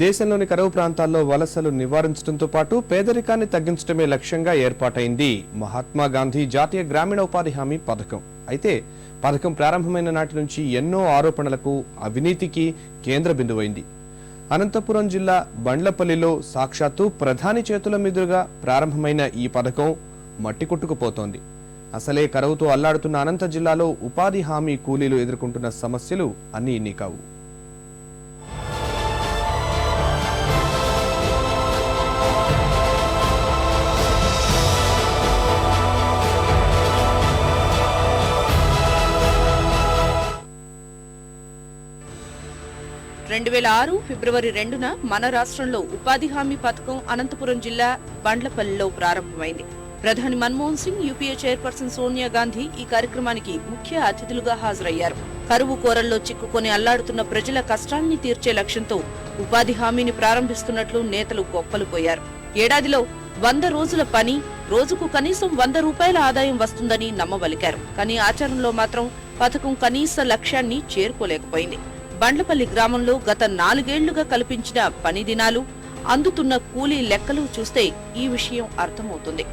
దేశంలోని కరువు ప్రాంతాల్లో వలసలు నివారించడంతో పాటు పేదరికాన్ని తగ్గించడమే లక్ష్యంగా ఏర్పాటైంది మహాత్మా గాంధీ జాతీయ గ్రామీణ ఉపాధి హామీ పథకం. అయితే పథకం ప్రారంభమైన నాటి నుంచి ఎన్నో ఆరోపణలకు అవినీతికి కేంద్ర బిందువైంది. అనంతపురం జిల్లా బండ్లపల్లిలో సాక్షాత్తు ప్రధాని చేతుల మీదుగా ప్రారంభమైన ఈ పథకం మట్టి కొట్టుకుపోతోంది అసలే కరువుతో అల్లాడుతున్న అనంత జిల్లాలో ఉపాధి హామీ కూలీలు ఎదుర్కొంటున్న సమస్యలు అన్నీ ఇన్ని కావు. రెండు వేల ఆరు ఫిబ్రవరి రెండున మన రాష్ట్రంలో ఉపాధి హామీ పథకం అనంతపురం జిల్లా బండ్లపల్లిలో ప్రారంభమైంది. ప్రధాని మన్మోహన్ సింగ్ యూపీఏ చైర్పర్సన్ సోనియా గాంధీ ఈ కార్యక్రమానికి ముఖ్య అతిథులుగా హాజరయ్యారు. కరువు కోరల్లో చిక్కుకొని అల్లాడుతున్న ప్రజల కష్టాన్ని తీర్చే లక్ష్యంతో ఉపాధి హామీని ప్రారంభిస్తున్నట్లు నేతలు గొప్పలు పోయారు ఏడాదిలో వంద రోజుల పని రోజుకు కనీసం వంద రూపాయల ఆదాయం వస్తుందని నమ్మవలికారు. కానీ ఆచరణలో మాత్రం పథకం కనీస లక్ష్యాన్ని చేరుకోలేకపోయింది. బండ్లపల్లి గ్రామంలో గత నాలుగేళ్ళుగా కల్పించిన పని దినాలు అందుతున్న కూలీ లెక్కలు చూస్తే ఈ విషయం అర్థమవుతుంది.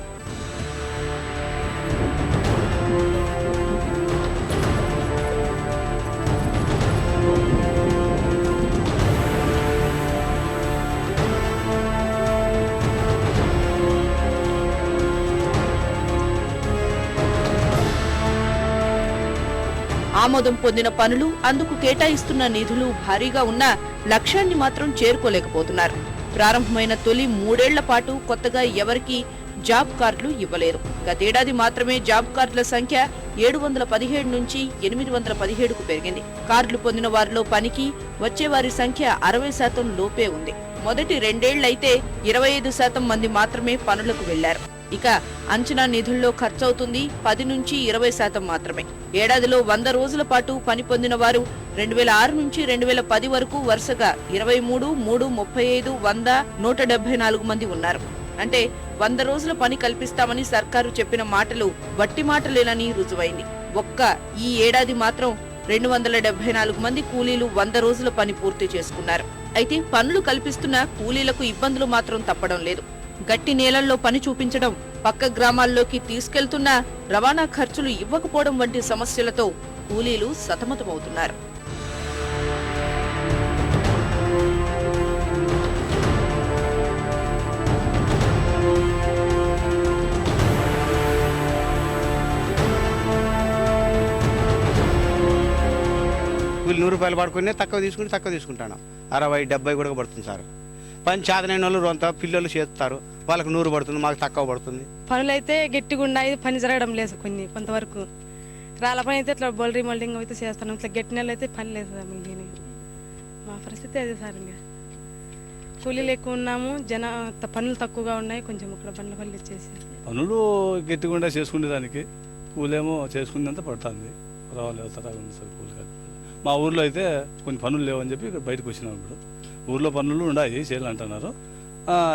ఆమోదం పొందిన పనులు అందుకు కేటాయిస్తున్న నిధులు భారీగా ఉన్నా లక్ష్యాన్ని మాత్రం చేరుకోలేకపోతున్నారు. ప్రారంభమైన తొలి మూడేళ్ళ పాటు కొత్తగా ఎవరికీ జాబ్ కార్డులు ఇవ్వలేరు. గతేడాది మాత్రమే జాబ్ కార్డుల సంఖ్య ఏడు వందల పదిహేడు నుంచి ఎనిమిది వందల పదిహేడుకు పెరిగింది. కార్డులు పొందిన వారిలో పనికి వచ్చే వారి సంఖ్య అరవై శాతం లోపే ఉంది. మొదటి రెండేళ్ళైతే ఇరవై ఐదు శాతం మంది మాత్రమే పనులకు వెళ్ళారు ఇక అంచనా నిధుల్లో ఖర్చవుతుంది పది నుంచి ఇరవై శాతం మాత్రమే. ఏడాదిలో వంద రోజుల పాటు పని పొందిన వారు రెండు వేల ఆరు నుంచి రెండు వేల పది వరకు వరుసగా ఇరవై మూడు మూడు ముప్పై ఐదు వంద నూట డెబ్బై నాలుగు మంది ఉన్నారు. అంటే వంద రోజుల పని కల్పిస్తామని సర్కారు చెప్పిన మాటలు వట్టి మాటలేనని రుజువైంది. ఒక్క ఈ ఏడాది మాత్రం రెండు వందల డెబ్బై నాలుగు మంది కూలీలు వంద రోజుల పని పూర్తి చేసుకున్నారు. అయితే పనులు కల్పిస్తున్న కూలీలకు ఇబ్బందులు మాత్రం తప్పడం లేదు. గట్టి నేలల్లో పని చూపించడం పక్క గ్రామాల్లోకి తీసుకెళ్తున్న రవాణా ఖర్చులు ఇవ్వకపోవడం వంటి సమస్యలతో కూలీలు సతమతమవుతున్నారు. నూరు రూపాయలు పడుకునే తక్కువ తీసుకుని తక్కువ తీసుకుంటాను. అరవై డెబ్బై కూడా పడుతుంది సార్. పని చాదనైన వాళ్ళు రొంత పిల్లలు చేస్తారు. వాళ్ళకి నూరు పడుతుంది మాకు తక్కువ పడుతుంది. పనులైతే గట్టిగా ఉన్నాయి పని జరగడం లేదు కొన్ని కొంతవరకు. రాళ్ళ పని అయితే ఇట్లా బోల్డరీ మోల్డింగ్ అయితే చేస్తాను ఇట్లా గట్టి నెలలు అయితే పని లేదు సార్ మళ్ళీ మా పరిస్థితి అదే సార్ ఇంకా. కూలీలు ఎక్కువ ఉన్నాము జన పనులు తక్కువగా ఉన్నాయి కొంచెం ఇక్కడ బండ్ల పనులు వచ్చేసి పనులు గట్టిగుండా చేసుకునే దానికి కూలేమో చేసుకునేంత పడుతుంది. రావాలి తరాగా ఉంది సార్ కూలి కాదు. మా ఊర్లో అయితే కొన్ని పనులు లేవని చెప్పి ఇక్కడ బయటకు వచ్చినాం ఇప్పుడు. ఊర్లో పనులు ఉన్నాయి చేయాలంటున్నారు.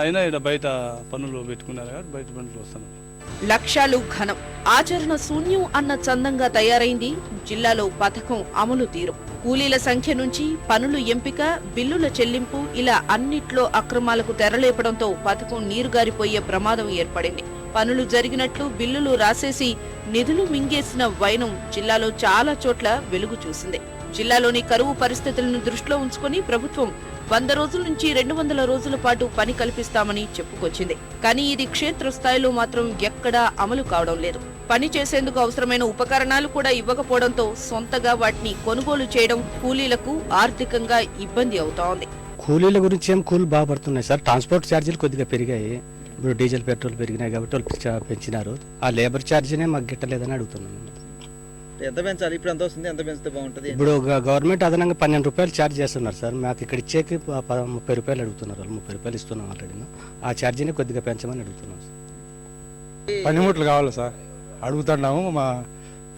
అయినా ఇక్కడ బయట పనులు పెట్టుకున్నారు కాబట్టి బయట పనులు వస్తున్నారు లక్ష్యాలు ఘనం. ఆచరణ శూన్యం అన్న చందంగా తయారైంది జిల్లాలో పథకం అమలు తీరు. కూలీల సంఖ్య నుంచి పనులు ఎంపిక బిల్లుల చెల్లింపు ఇలా అన్నిట్లో అక్రమాలకు తెరలేపడంతో పథకం నీరుగారిపోయే ప్రమాదం ఏర్పడింది. పనులు జరిగినట్లు బిల్లులు రాసేసి నిధులు మింగేసిన వైనం జిల్లాలో చాలా చోట్ల వెలుగు చూసింది. జిల్లాలోని కరువు పరిస్థితులను దృష్టిలో ఉంచుకొని ప్రభుత్వం వంద రోజుల నుంచి రెండు వందల రోజుల పాటు పని కల్పిస్తామని చెప్పుకొచ్చింది. కానీ ఇది క్షేత్రస్థాయిలో మాత్రం ఎక్కడా అమలు కావడం లేదు. పని చేసేందుకు అవసరమైన ఉపకరణాలు కూడా ఇవ్వకపోవడంతో సొంతగా వాటిని కొనుగోలు చేయడం కూలీలకు ఆర్థికంగా ఇబ్బంది అవుతోంది కూలీల గురించి ఏం కూలి బాగా పడుతున్నాయి సార్? ట్రాన్స్పోర్ట్ ఛార్జీలు కొద్దిగా పెరిగాయి. ఇప్పుడు డీజిల్ పెట్రోల్ పెరిగినాయి కాబట్టి పెంచినారు. ఆ లేబర్ ఛార్జీనే మాకు గిట్టలేదని అడుగుతున్నాను ఎంత పెంచాలి? ఇప్పుడు ఎంత వస్తుంది? ఎంత పెంచితే బాగుంటుంది ఇప్పుడు గవర్నమెంట్ అదనంగా పన్నెండు రూపాయలు ఛార్జ్ చేస్తున్నారు సార్. మాకు ఇక్కడ ఇచ్చేకి ముప్పై రూపాయలు అడుగుతున్నారు వాళ్ళు. ముప్పై రూపాయలు ఇస్తున్నాం ఆల్రెడీ. ఆ ఛార్జీని కొద్దిగా పెంచమని అడుగుతున్నాం సార్. పనిముట్లు కావాలి సార్. అడుగుతున్నాము మా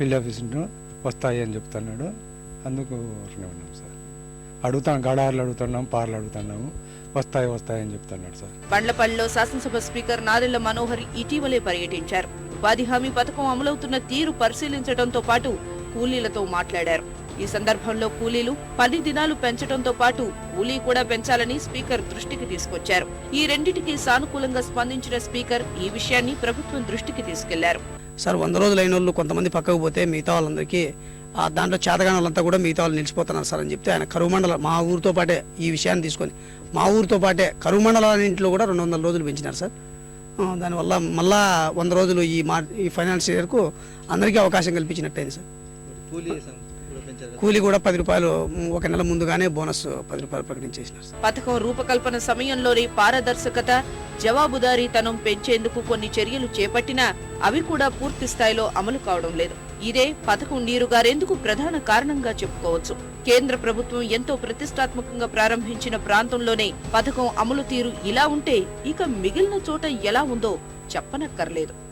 పిల్లి ఆఫీస్ వస్తాయి అని చెప్తున్నాడు. అందుకు ఉన్నాం సార్. అడుగుతాం గడార్లు అడుగుతున్నాం పార్లు అడుగుతున్నాము. వస్తాయి వస్తాయి అని చెప్తున్నాడు సార్. బండ్లపల్లిలో శాసనసభ స్పీకర్ నాదెళ్ళ మనోహర్ ఇటీవలే పర్యటించారు. ఉపాధి హామీ పథకం అమలవుతున్న తీరు పరిశీలించడంతో పాటు కూలీలతో మాట్లాడారు. ఈ సందర్భంలో కూలీలు పని దినాలు పెంచడంతో పాటు కూలీ కూడా పెంచాలని స్పీకర్ దృష్టికి తీసుకొచ్చారు. ఈ రెండిటికి సానుకూలంగా స్పందించిన స్పీకర్ ఈ విషయాన్ని ప్రభుత్వం దృష్టికి తీసుకెళ్ళారు. సార్ వంద రోజులు అయిన వాళ్ళు కొంతమంది పక్కకు పోతే మిగతా వాళ్ళందరికీ ఆ దాంట్లో చేతగాని వాళ్ళంతా కూడా మిగతా వాళ్ళు నిలిచిపోతున్నారు సార్ అని చెప్తే ఆయన కరువు మండల మా ఊరితో పాటే ఈ విషయాన్ని తీసుకొని మా ఊరితో పాటే కరువు మండలాన్నింటిలో కూడా రెండు వందల రోజులు పెంచినారు సార్. దానివల్ల మళ్ళా వంద రోజులు ఈ మా ఈ ఫైనాన్షియల్ ఇయర్కు అందరికీ అవకాశం కల్పించినట్టయింది సార్. కూలీ కూడా పది రూపాయలు ఒక నెల ముందుగానే బోనస్ పది రూపాయలు ప్రకటించేసినారు సార్. పథకం రూపకల్పన సమయంలోనే పారదర్శకత జవాబుదారీతనం పెంచేందుకు కొన్ని చర్యలు చేపట్టినా అవి కూడా పూర్తి స్థాయిలో అమలు కావడం లేదు. ఇదే పథకం నీరుగారేందుకు ప్రధాన కారణంగా చెప్పుకోవచ్చు. కేంద్ర ప్రభుత్వం ఎంతో ప్రతిష్టాత్మకంగా ప్రారంభించిన ప్రాంతంలోనే పథకం అమలు తీరు ఇలా ఉంటే ఇక మిగిలిన చోట ఎలా ఉందో చెప్పనక్కర్లేదు.